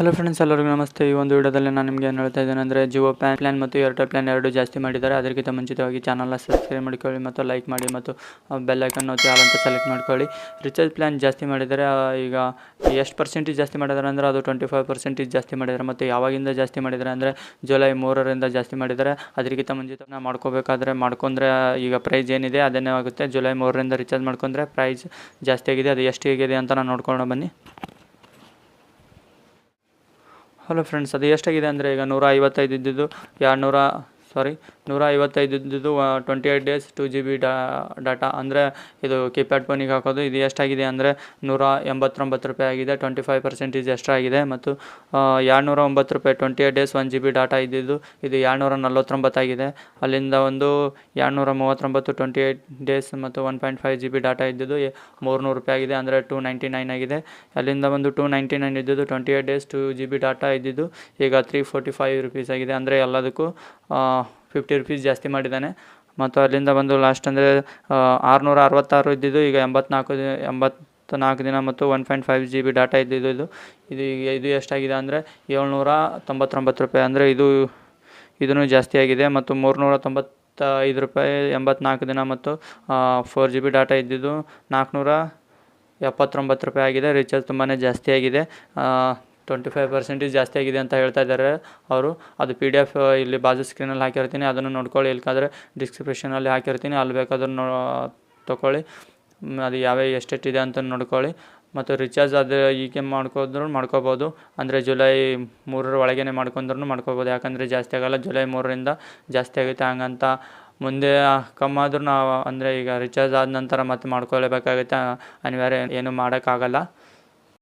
Hello friends ಎಲ್ಲರಿಗೂ ನಮಸ್ತೆ. ಈ ಒಂದು ವಿಡಿಯೋದಲ್ಲಿ ನಾನು ನಿಮಗೆ ಏನು ಹೇಳ್ತಾ ಇದ್ದೇನೆ ಅಂದರೆ ಜಿಯೋ ಪ್ಲಾನ್ ಪ್ಲಾನ್ ಮತ್ತು ಏರ್ಟೆಲ್ ಪ್ಲಾನ್ ಎರಡು ಜಾಸ್ತಿ ಮಾಡಿದ್ದಾರೆ. ಅದಕ್ಕಿಂತ ಮುಂಚಿತವಾಗಿ ಚಾನಲ್ನ ಸಬ್ಸ್ಕ್ರೈಬ್ ಮಾಡ್ಕೊಳ್ಳಿ ಮತ್ತು ಲೈಕ್ ಮಾಡಿ ಮತ್ತು ಬೆಲ್ ಐಕನ್ ಒತ್ತಿ ಆಲ್ ಅಂತ ಸೆಲೆಕ್ಟ್ ಮಾಡ್ಕೊಳ್ಳಿ. ರಿಚಾರ್ಜ್ ಪ್ಲಾನ್ ಜಾಸ್ತಿ ಮಾಡಿದರೆ ಈಗ ಎಷ್ಟು ಪರ್ಸೆಂಟೇಜ್ ಜಾಸ್ತಿ ಮಾಡಿದ್ದಾರೆ ಅಂದರೆ, ಅದು ಟ್ವೆಂಟಿ ಫೈವ್ ಪರ್ಸೆಂಟೇಜ್ ಜಾಸ್ತಿ ಮಾಡಿದ್ದಾರೆ. ಮತ್ತು ಯಾವಾಗಿಂದ ಜಾಸ್ತಿ ಮಾಡಿದ್ದಾರೆ ಅಂದರೆ ಜುಲೈ ಮೂರರಿಂದ ಜಾಸ್ತಿ ಮಾಡಿದ್ದಾರೆ. ಅದಕ್ಕಿಂತ ಮುಂಚಿತ ನಾವು ಮಾಡ್ಕೋಬೇಕಾದ್ರೆ, ಮಾಡ್ಕೊಂಡ್ರೆ ಈಗ ಪ್ರೈಸ್ ಏನಿದೆ ಅದನ್ನೇ ಆಗುತ್ತೆ. ಜುಲೈ ಮೂರರಿಂದ ರಿಚಾರ್ಜ್ ಮಾಡ್ಕೊಂಡ್ರೆ ಪ್ರೈಸ್ ಜಾಸ್ತಿ ಆಗಿದೆ. ಅದು ಎಷ್ಟು ಹೇಗಿದೆ ಅಂತ ನಾನು ನೋಡ್ಕೊಂಡು ಬನ್ನಿ. ಹಲೋ ಫ್ರೆಂಡ್ಸ್ ಅದು ಎಷ್ಟಾಗಿದೆ ಅಂದರೆ ಈಗ ನೂರ ಐವತ್ತೈದು ಇದ್ದಿದ್ದು ಎರಡು ನೂರ ಸಾರಿ ನೂರ ಐವತ್ತೈದು twenty eight days two G B data ಅಂದರೆ ಇದು ಕೀಪ್ಯಾಡ್ ಫೋನಿಗೆ ಹಾಕೋದು. ಇದು ಎಷ್ಟಾಗಿದೆ ಅಂದರೆ ನೂರ ಎಂಬತ್ತೊಂಬತ್ತು ರೂಪಾಯಿ ಆಗಿದೆ. ಟ್ವೆಂಟಿ ಫೈವ್ ಪರ್ಸೆಂಟೇಜ್ ಎಷ್ಟಾಗಿದೆ ಮತ್ತು ಎರಡುನೂರ ಒಂಬತ್ತು ರೂಪಾಯಿ twenty eight days one G B data ಇದ್ದಿದ್ದು, ಇದು ಎರಡುನೂರ ನಲ್ವತ್ತೊಂಬತ್ತಾಗಿದೆ ಅಲ್ಲಿಂದ ಒಂದು ಎರಡುನೂರ ಮೂವತ್ತೊಂಬತ್ತು ಟ್ವೆಂಟಿ ಏಯ್ಟ್ ಡೇಸ್ ಮತ್ತು one point five G B data ಇದ್ದಿದ್ದು ಮೂರುನೂರು ರೂಪಾಯಿ ಆಗಿದೆ ಅಂದರೆ ಟೂ ನೈಂಟಿ ನೈನ್ ಆಗಿದೆ. ಅಲ್ಲಿಂದ ಒಂದು ಟೂ ನೈಂಟಿ ನೈನ್ ಇದ್ದಿದ್ದು twenty eight days two G B data ಇದ್ದಿದ್ದು, ಈಗ ತ್ರೀ ಫೋರ್ಟಿ ಫೈವ್ ರುಪೀಸ್ ಆಗಿದೆ. ಅಂದರೆ ಎಲ್ಲದಕ್ಕೂ ಫಿಫ್ಟಿ ರುಪೀಸ್ ಜಾಸ್ತಿ ಮಾಡಿದ್ದಾನೆ. ಮತ್ತು ಅಲ್ಲಿಂದ ಬಂದು ಲಾಸ್ಟ್ ಅಂದರೆ ಆರುನೂರ ಅರವತ್ತಾರು ಇದ್ದಿದ್ದು, ಈಗ ಎಂಬತ್ನಾಲ್ಕು ಎಂಬತ್ತು ನಾಲ್ಕು ದಿನ ಮತ್ತು one point five G B data ಇದ್ದಿದ್ದು ಇದು. ಇದು ಈಗ, ಇದು ಎಷ್ಟಾಗಿದೆ ಅಂದರೆ ಏಳ್ನೂರ ತೊಂಬತ್ತೊಂಬತ್ತು ರೂಪಾಯಿ. ಅಂದರೆ ಇದು ಇದೂ ಜಾಸ್ತಿ ಆಗಿದೆ ಮತ್ತು ಮೂರುನೂರ ತೊಂಬತ್ತ ಐದು ರೂಪಾಯಿ ಎಂಬತ್ನಾಲ್ಕು ದಿನ ಮತ್ತು ಫೋರ್ ಜಿ ಬಿ ಡಾಟಾ ಇದ್ದಿದ್ದು ನಾಲ್ಕುನೂರ ಎಪ್ಪತ್ತೊಂಬತ್ತು ರೂಪಾಯಿ ಆಗಿದೆ. ರೀಚಾರ್ಜ್ ತುಂಬಾ ಜಾಸ್ತಿ ಆಗಿದೆ. ಟ್ವೆಂಟಿ ಫೈವ್ ಪರ್ಸೆಂಟೇಜ್ ಜಾಸ್ತಿ ಆಗಿದೆ ಅಂತ ಹೇಳ್ತಾ ಇದ್ದಾರೆ ಅವರು. ಅದು ಪಿ ಡಿ ಎಫ್ ಇಲ್ಲಿ ಬಾಜು ಸ್ಕ್ರೀನಲ್ಲಿ ಹಾಕಿರ್ತೀನಿ. ಅದನ್ನು ನೋಡ್ಕೊಳ್ಳಿ. ಇಲ್ಕಾದ್ರೆ ಡಿಸ್ಕ್ರಿಪ್ಷನಲ್ಲಿ ಹಾಕಿರ್ತೀನಿ. ಅಲ್ಲಿ ಬೇಕಾದ್ರೂ ನೋ ತೊಗೊಳ್ಳಿ ಅದು ಯಾವ್ಯಾವ ಎಷ್ಟೆಷ್ಟಿದೆ ಅಂತ ನೋಡ್ಕೊಳ್ಳಿ. ಮತ್ತು ರಿಚಾರ್ಜ್ ಅದು ಈಗ ಮಾಡ್ಕೊಂಡ್ರು ಮಾಡ್ಕೋಬೋದು. ಅಂದರೆ ಜುಲೈ ಮೂರರ ಒಳಗೇ ಮಾಡ್ಕೊಂಡ್ರು ಮಾಡ್ಕೋಬೋದು. ಯಾಕಂದರೆ ಜಾಸ್ತಿ ಆಗೋಲ್ಲ. ಜುಲೈ ಮೂರರಿಂದ ಜಾಸ್ತಿ ಆಗುತ್ತೆ ಹಂಗಂತ. ಮುಂದೆ ಕಮ್ಮಾದ್ರೂ ನಾವು, ಅಂದರೆ ಈಗ ರಿಚಾರ್ಜ್ ಆದ ನಂತರ ಮತ್ತೆ ಮಾಡ್ಕೊಳ್ಳೇಬೇಕಾಗುತ್ತೆ ಅನಿವಾರ್ಯ ಏನು ಮಾಡೋಕ್ಕಾಗಲ್ಲ.